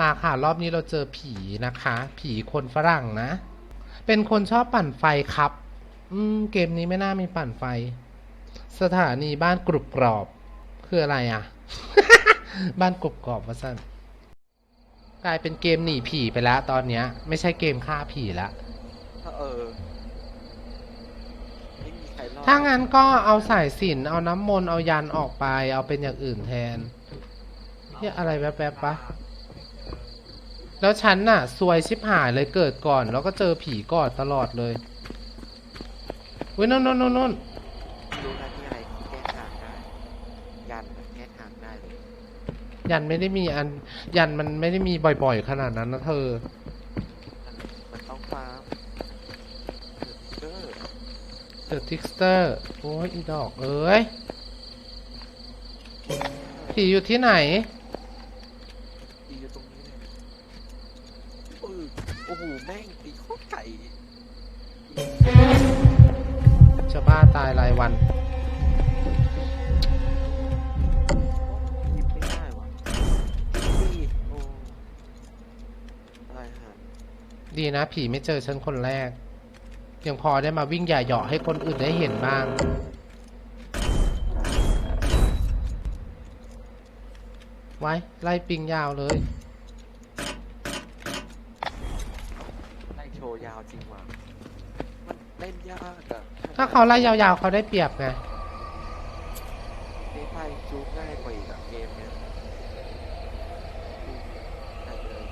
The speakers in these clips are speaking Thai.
มาค่ะรอบนี้เราเจอผีนะคะ ผีคนฝรั่งนะ เป็นคนชอบปั่นไฟครับ อืม เกมนี้ไม่น่ามีปั่นไฟ สถานีบ้านกรุบกรอบ คืออะไรอะ บ้านกรุบกรอบว่าสั้นกลายเป็นเกมหนีผีไปแล้วตอนเนี้ย ไม่ใช่เกมฆ่าผีละเออไม่มีใครรอดถ้างั้นก็เอาสายสิญจนเอาน้ำมนต์เอายันออกไป เอาเป็นอย่างอื่นแทนเฮียอะไรแวบๆปะ แล้วฉันน่ะซวยชิบหายเลยเกิดก่อน แล้วก็เจอผีก่อนตลอดเลยเว้ยนนนนนนรู้นะที่อะไรที่แก้ทางได้ ยันแก้ทางได้เลยยันไม่ได้มีอัน ยันมันไม่ได้มีบ่อยๆ ขนาดนั้นนะเธอ มันต้องฟาร์มเออเดอะทิกสเตอร์โอ้ยอีดอกเอ้ยผีอยู่ที่ไหน ดีอยู่ตรงนี้เลย เออโอ้โหแม่งตีโคตรไก่จะบ้าตายรายวันหยิบไม่ได้ว่ะนี่โอ้อะไรฮะดีนะ ผีไม่เจอฉันคนแรก ยังพอได้มาวิ่งหย่าเหยาะให้คนอื่นได้เห็นบ้าง ไว้ ไล่ปิงยาวเลย ไล่โชว์ยาวจริงว่ะมันเล่นยากอะถ้าเขาไล่ยาวๆเขาได้เปรียบไงเล่นไพ่จูบง่ายกว่าอีกอะเกมเนี้ยได้เลย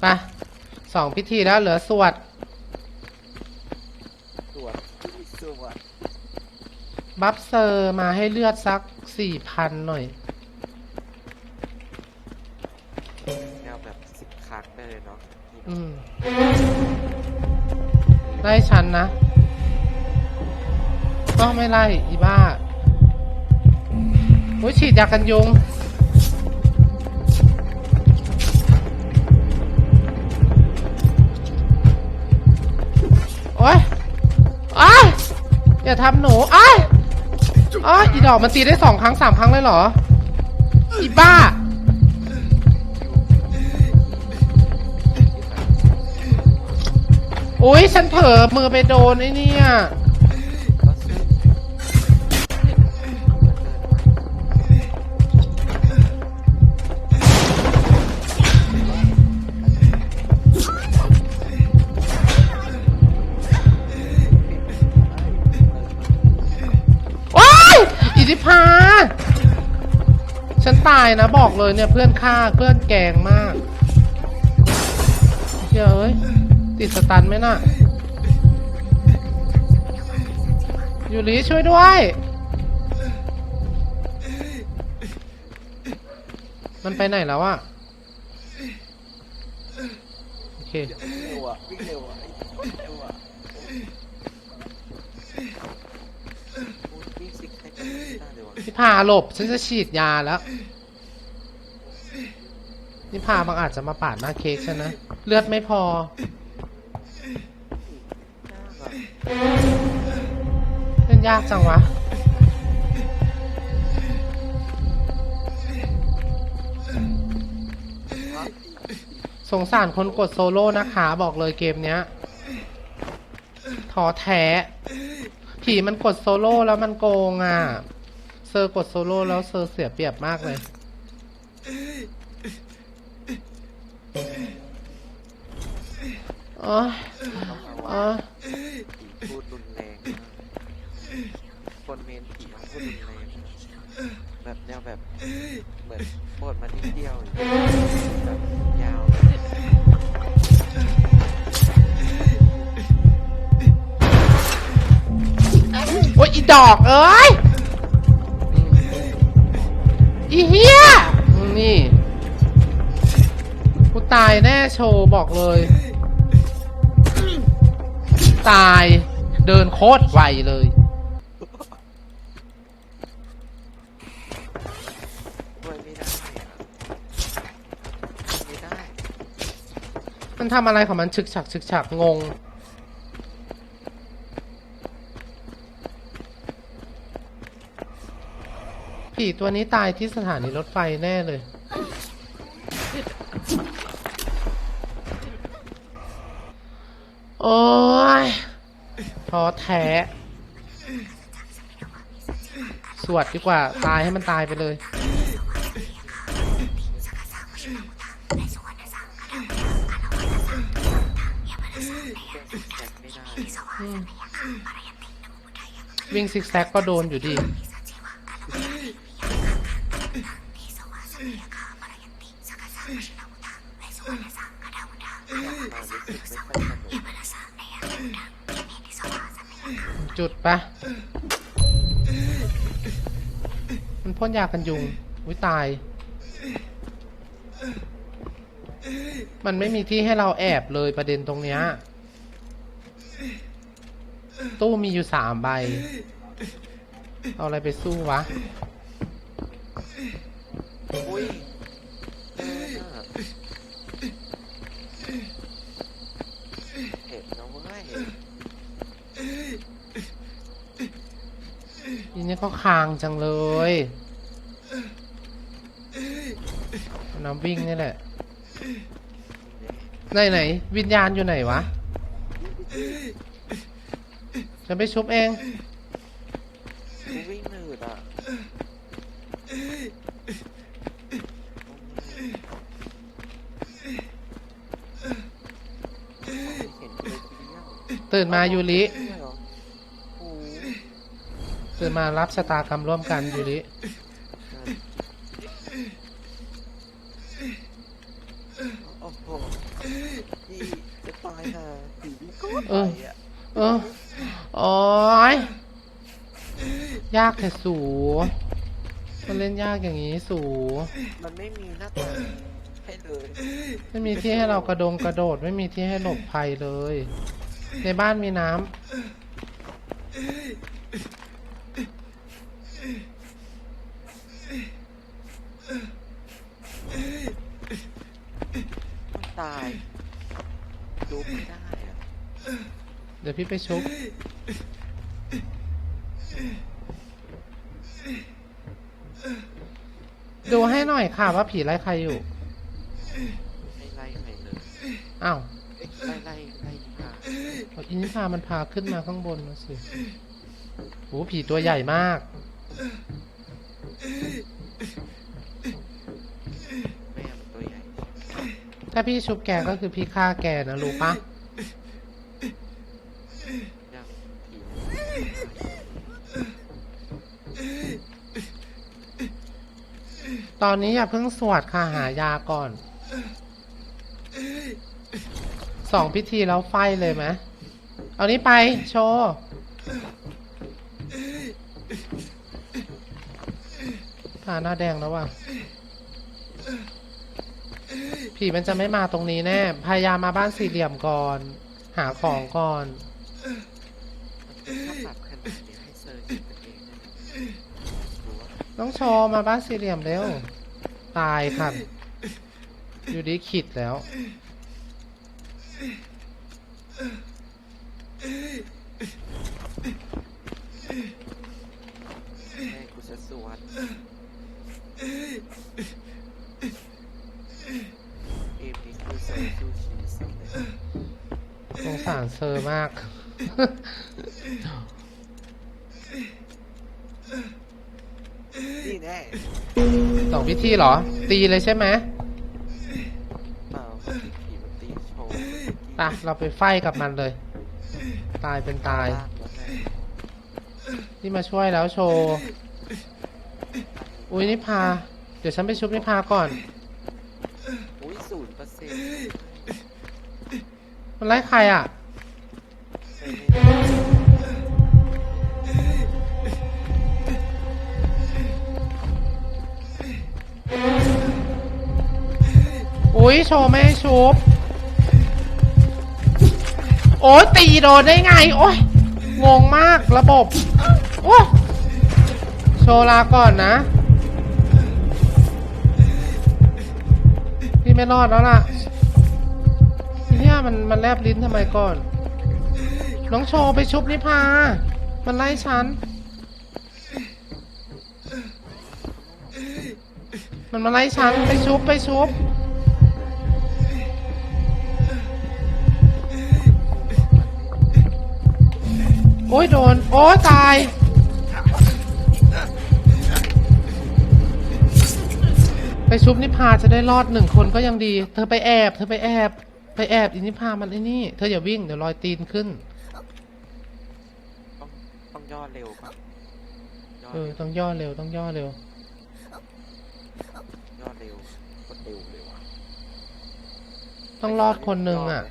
ไปสองพิธีแล้วเหลือสวด สวดสวด บัฟเซอร์มาให้เลือดสักสี่พันหน่อย แนวแบบสิบครั้งได้เลยเนาะอืม ไล่ฉันนะ ก็ไม่ไล่ อีบ้าโอ้ยฉีดยากันยุง โอ้ยอ้ายอย่าทำหนูอ้าย อ๋ออีดอกมันตีได้สองครั้งสามครั้งเลยเหรอ อีบ้า โอ้ยฉันเผลอมือไปโดนไอ้เนี่ย ฉันตายนะบอกเลยเนี่ยเพื่อนฆ่าเพื่อนแกงมากเฮ้ยเอ้ยติดสตันไหมน่ะยูริช่วยด้วย มันไปไหนแล้วอะโอเควิ่งเร็วอะวิ่งเร็วอะ พาหลบฉันจะฉีดยาแล้ว นิพาบางอาจจะมาปาดหน้าเค้กฉันนะ เลือดไม่พอเล่นยากจังวะ สงสารคนกดโซโล่นะคะบอกเลยเกมเนี้ยท้อแท้ ผีมันกดโซโล่แล้วมันโกงอะ เซอร์กดโซโล่แล้วเซอร์เสียเปรียบมากเลยอ้ยต้องระโอ้วังผีพูดรุนแรงมากคนเมนผีมันพูดรุนแรงมากแบบแนวแบบเหมือนปวดมานิดเดียวอย่างเงี้ยแบบยาวโอ้ยอีดอกเอ้ย อีเฮียนี่ กูตายแน่โชว์บอกเลย ตายเดินโคตรไวเลยช่วยไม่ได้ไม่ได้ มันทำอะไรของมันฉึกฉักฉึกฉักงง ผีตัวนี้ตายที่สถานีรถไฟแน่เลย โอ้ยท้อแท้ สวดดีกว่า ตายให้มันตายไปเลยแจ็คไม่ได้อืมวิ่งซิกแซกก็โดนอยู่ดี มารู้สึกไม่ค่อยสนุก จุดปะมันพ่นยากันยุงวิตาย มันไม่มีที่ให้เราแอบเลยประเด็นตรงเนี้ย ตู้มีอยู่สามใบ เอาอะไรไปสู้วะ อุ้ยเดินอะเห็นนะเว้ยอีนี่ก็คางจังเลยน้ำวิ่งนี่แหละ ไหนไหน วิญญาณอยู่ไหนวะ ฉันไปชุบเองกูวิ่งหนืดอะเห็นเลยทีเดียว ตื่นมายูริใช่เหรอโอ้โหตื่นมารับชะตากรรมร่วมกันยูริโอ้โหพี่จะตายห่าผีวิ่งโคตรเอไวออะเออโอ้ยยากแต่สูมันเล่นยากอย่างนี้สูมันไม่มีหน้าต่างให้เลย ไม่มีที่ให้เรากระโดงกระโดด ไม่มีที่ให้หลบภัยเลย ในบ้านมีน้ำมันตายดูไม่ได้อะเดี๋ยวพี่ไปชุบดูให้หน่อยค่ะว่าผีไล่ใครอยู่ให้ไล่ไปเลย อ้าว ไล่ไล่ไล่ค่ะ เอินิพามันพาขึ้นมาข้างบนนะสิโอ้ผีตัวใหญ่มาก แม่มันตัวใหญ่ ถ้าพี่ชุบแกก็คือพี่ฆ่าแกนะรู้ปะยังผีตอนนี้อย่าเพิ่งสวดค่ะหายาก่อน สองพิธีแล้วไฟเลยไหม เอานี้ไปโชว์ตาหน้าแดงแล้วว่ะ ผีมันจะไม่มาตรงนี้แน่ พยายามมาบ้านสี่เหลี่ยมก่อน หาของก่อน ถ้าปรับขนาดนี้ให้เซอร์จิตตัวเองได้ไหมหรือว่าต้องโชว์มาบ้านสี่เหลี่ยมเร็ว ตายค่ะ อยู่ดีขิดแล้ว แม่กูจะสวนเอมนี้คือเซอร์สู้ชีวิตสุดเลยสงสารเซอร์มาก นี่แน่สองพิธีเหรอ ตีเลยใช่ไหมเปล่าเมื่อกี้ผีมันตีโชว์ ไปะเราไปไฟกับมันเลย ตายเป็นตายลากแล้วไงที่มาช่วยแล้วโชว์ อุ้ยนิพา เดี๋ยวฉันไปชุบนิพาก่อน อุ้ยศูนย์เปอร์เซ็นต์มันไล่ใครอะ อุ้ยโชว์ไม่ให้ชุบ โอ้ยตีโดนได้ไง โอ้ยงงมากระบบ โอ้ยโชว์ลาก่อนนะพี่ไม่รอดแล้วล่ะเนี่ยมันมันแลบลิ้นทำไมก่อน น้องโชว์ไปชุบนิพา มันไล่ฉัน มันมาไล่ฉันไปชุบไปชุบ โอ้ยโดน โอ้ยตาย ไปชุบนิพาจะได้รอดหนึ่งคนก็ยังดี เธอไปแอบ เธอไปแอบ ไปแอบอินิพามันไอ้นี่ เธออย่าวิ่งเดี๋ยวรอยตีนขึ้น ต้องต้องย่อเร็วก่อนย่อเออ เร็วต้องย่อเร็ว ต้องย่อเร็ว ย่อเร็วกดเร็วเลยวะต้องรอดคนหนึ่งอะ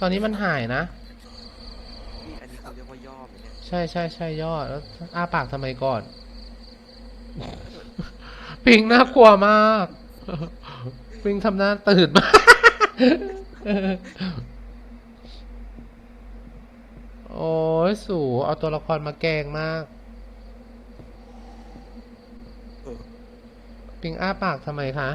ตอนนี้มันหายนะ ใช่ใช่ใช่ย่อแล้วอ้าปากทำไมก่อน ปิงน่ากลัวมาก ปิงทำหน้าตื่นมากโอ้ยสูเอาตัวละครมาแกล้งมากเออปิงอ้าปากทำไมคะ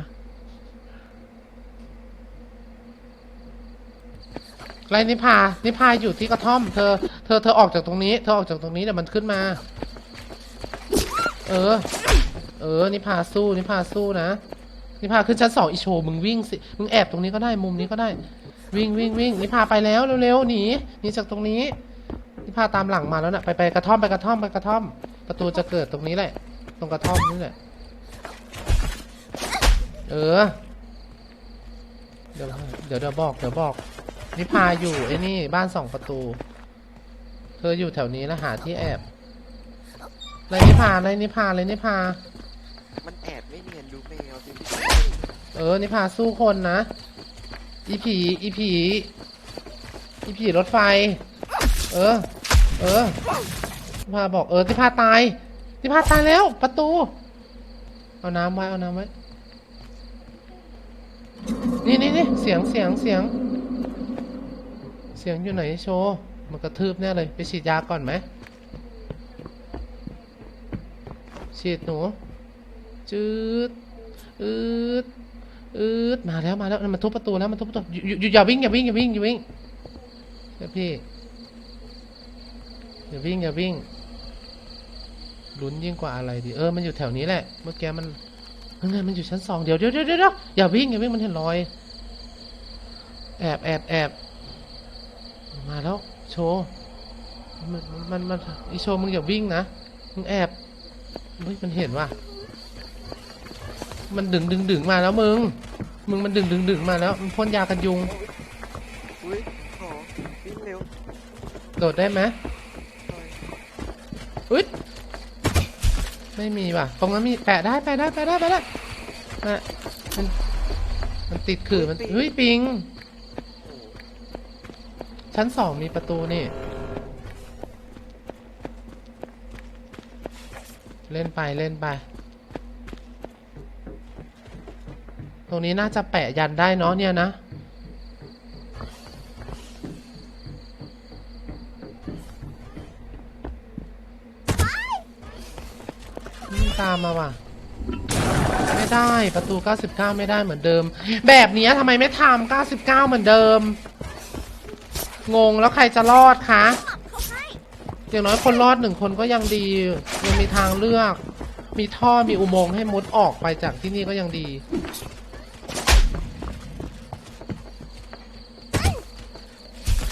ไรนิพา นิพาอยู่ที่กระท่อม เธอ เธอ เธอออกจากตรงนี้ เธอออกจากตรงนี้เดี๋ยวมันขึ้นมา เออ เออ นิพาสู้ นิพาสู้นะ นิพาขึ้นชั้นสองอีโชมึงวิ่งสิ มึงแอบตรงนี้ก็ได้ มุมนี้ก็ได้ วิ่งวิ่งวิ่งนิพาไปแล้วเร็วๆหนี หนีจากตรงนี้ นิพาตามหลังมาแล้วนะ่ะ ไปไปกระท่อมไปกระท่อมไปกระท่อม ประตูจะเกิดตรงนี้แหละ ตรงกระท่อมนี่แหละ เออ เดี๋ยวเดี๋ยวเดี๋ยวบอก เดี๋ยวบอก นิพาอยู่ไอ้นี่บ้านสองประตู เธออยู่แถวนี้แล้วหาที่แอบเลยนิพาเลยนิพาเลยนิพา มันแอบไม่เนียนดูแมวสิเออ นิพาสู้คนนะ อีผี อีผี อีผีรถไฟ เออ เออนิพาบอกเออนิพาตายนิพาตายแล้ว ประตู เอาน้ำไว้ เอาน้ำไว้ นี่นี่นี่เสียงเสียงเสียง สียงอยู่ไหนโชว์มันกระทืบแน่เลยไปฉีดยาก่อนไหมฉีดหนูจืดอืดอืดมาแล้วมาแล้วมันทุบประตูแล้วมันทุบประตูอยู่อย่าวิ่งอย่าวิ่งอย่าวิ่งอย่าวิ่งเดี๋ยวพี่อย่าวิ่งอย่าวิ่งลุ้นยิ่งกว่าอะไรดีเออมันอยู่แถวนี้แหละ เมื่อกี้มันยังไงมันอยู่ชั้นสองเดี๋ยวเดี๋ยวเดี๋ยวเดี๋ยวอย่าวิ่งอย่าวิ่งมันเห็นรอยแอบแอบแอบ มาแล้วโชว์มันมันมันอีโชว์มึงอย่าวิ่งนะ มึงแอบเฮ้ยมันเห็นว่ะมันดึงดึงดึงมาแล้วมึง มึงมันดึงดึงดึงมาแล้วมันพ่นยากันยุงอุ้ยขอวิ่งเร็วโดดได้ไหมหน่อยอุ๊ยไม่มีว่ะตรงนั้นมีแปะได้แปะได้แปะได้แปะได้แปะมันมันติดขื่อมันเฮ้ยปิงโอ้โห ชั้นสองมีประตูนี่ เล่นไปเล่นไป ตรงนี้น่าจะแปะยันได้เนาะเนี่ยนะ ตามมาว่ะไม่ได้ประตู 99 ไม่ได้เหมือนเดิม แบบนี้ทำไมไม่ทำ99 เหมือนเดิม งงแล้วใครจะรอดคะอย่างน้อยคนรอดหนึ่งคนก็ยังดี ยังมีทางเลือก มีท่อมีอุโมงค์ให้มุดออกไปจากที่นี่ก็ยังดี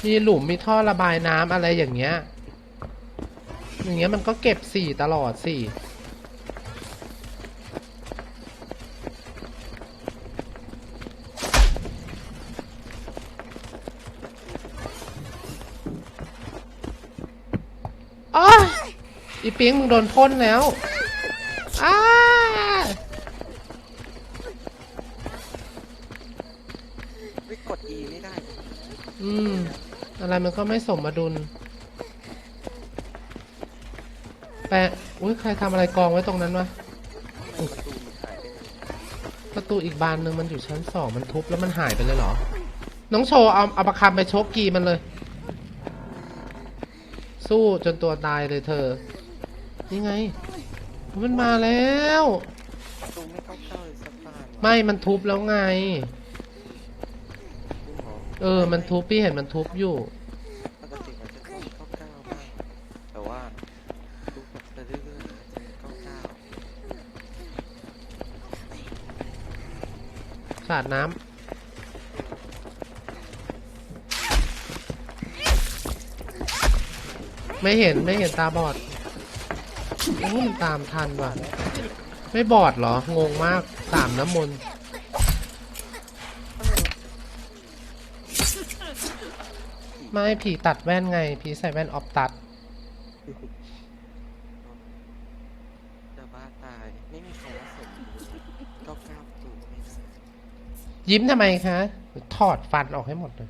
มีหลุมมีท่อระบายน้ำอะไรอย่างเงี้ย อย่างเงี้ยมันก็เก็บสี่ตลอดสี่ อ้า อีปิงมึงโดนพ่นแล้วอ้าไม่กด E ไม่ได้ อืม อะไรมันก็ไม่สมดุล แปะ อุ้ยใครทำอะไรกองไว้ตรงนั้นวะทำไมประตูมันหายไปไหนประตูอีกบานหนึ่งมันอยู่ชั้นสองมันทุบแล้วมันหายไปเลยเหรอ น้องโชว์เอาเอาประคำไปชกกีมันเลย สู้จนตัวตายเลยเธอ นี่ไง มันมาแล้ว ตูไม่เข้าเข้าเลยสักบาไม่ มันทุบแล้วไง เออ มันทุบพี่เห็นมันทุบอยู่ ปกติมันจะเข้าเข้าเก้าบ้างแต่ว่าทุกไปเรื่อยๆจะเข้าเก้าสาดน้ำ ไม่เห็นไม่เห็นตาบอด โอ้มันตามทันว่ะ ไม่บอดเหรอ งงมากสามน้ำมนต์ไม่ผีตัดแว่นไง ผีใส่แว่นออฟตัด จะบ้าตาย ไม่มีใครว่าสมบูรณ์ก็กล้ามตูไม่ได้ยิ้มทำไมคะ ถอดฟันออกให้หมดเลย